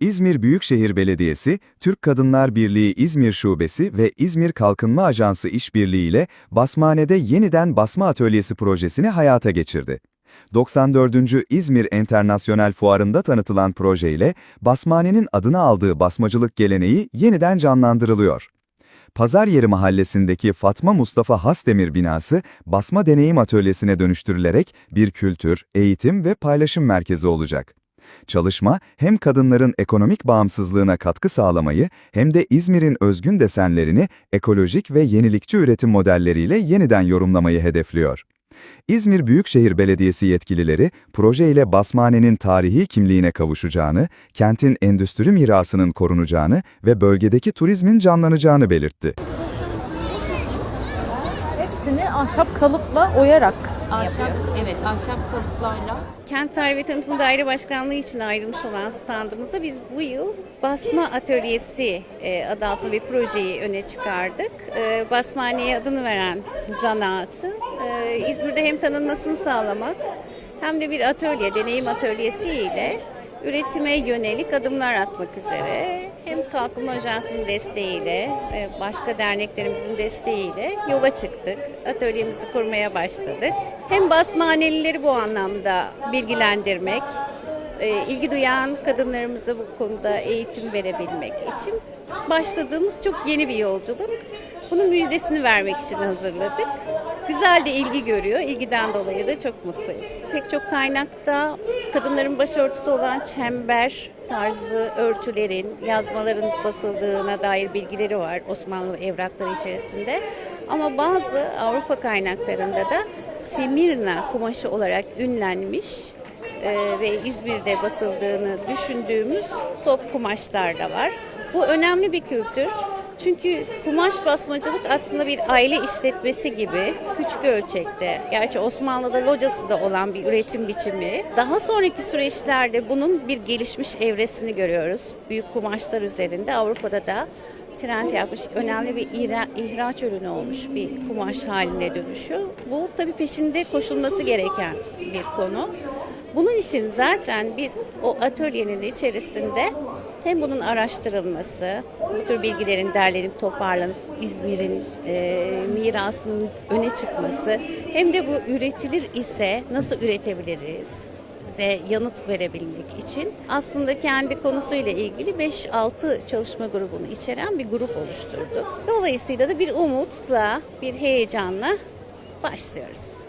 İzmir Büyükşehir Belediyesi, Türk Kadınlar Birliği İzmir Şubesi ve İzmir Kalkınma Ajansı işbirliği ile Basmane'de yeniden basma atölyesi projesini hayata geçirdi. 94. İzmir Enternasyonel Fuarı'nda tanıtılan projeyle Basmane'nin adını aldığı basmacılık geleneği yeniden canlandırılıyor. Pazar Yeri Mahallesi'ndeki Fatma Mustafa Hasdemir binası basma deneyim atölyesine dönüştürülerek bir kültür, eğitim ve paylaşım merkezi olacak. Çalışma hem kadınların ekonomik bağımsızlığına katkı sağlamayı hem de İzmir'in özgün desenlerini ekolojik ve yenilikçi üretim modelleriyle yeniden yorumlamayı hedefliyor. İzmir Büyükşehir Belediyesi yetkilileri projeyle Basmane'nin tarihi kimliğine kavuşacağını, kentin endüstri mirasının korunacağını ve bölgedeki turizmin canlanacağını belirtti. Hepsini ahşap kalıpla oyarak Ahşap, evet ahşap kalıplarla Kent Tarihi ve Tanıtımı Daire Başkanlığı için ayrılmış olan standımıza biz bu yıl Basma Atölyesi e, adı altında bir projeyi öne çıkardık. E, Basmane'ye adını veren zanaatı e, İzmir'de hem tanınmasını sağlamak hem de bir atölye, deneyim atölyesi ile üretime yönelik adımlar atmak üzere hem Kalkınma Ajansı'nın desteğiyle, e, başka derneklerimizin desteğiyle yola çıktık. Atölyemizi kurmaya başladık. Hem basmanelileri bu anlamda bilgilendirmek, e, ilgi duyan kadınlarımıza bu konuda eğitim verebilmek için başladığımız çok yeni bir yolculuk. Bunun müjdesini vermek için hazırladık. Güzel de ilgi görüyor. İlgiden dolayı da çok mutluyuz. Pek çok kaynakta kadınların başörtüsü olan çember tarzı örtülerin, yazmaların basıldığına dair bilgileri var Osmanlı evrakları içerisinde. Ama bazı Avrupa kaynaklarında da Simirna kumaşı olarak ünlenmiş e, ve İzmir'de basıldığını düşündüğümüz top kumaşlar da var. Bu önemli bir kültür. Çünkü kumaş basmacılık aslında bir aile işletmesi gibi küçük ölçekte, gerçi Osmanlı'da locası da olan bir üretim biçimi. Daha sonraki süreçlerde bunun bir gelişmiş evresini görüyoruz. Büyük kumaşlar üzerinde Avrupa'da da trend yapmış, önemli bir ihra- ihraç ürünü olmuş bir kumaş haline dönüşüyor. Bu tabii peşinde koşulması gereken bir konu. Bunun için zaten biz o atölyenin içerisinde hem bunun araştırılması, bu tür bilgilerin derlenip toparlanıp İzmir'in e, mirasının öne çıkması hem de bu üretilir ise nasıl üretebiliriz? size yanıt verebilmek için aslında kendi konusuyla ilgili 5-6 çalışma grubunu içeren bir grup oluşturduk. Dolayısıyla da bir umutla, bir heyecanla başlıyoruz.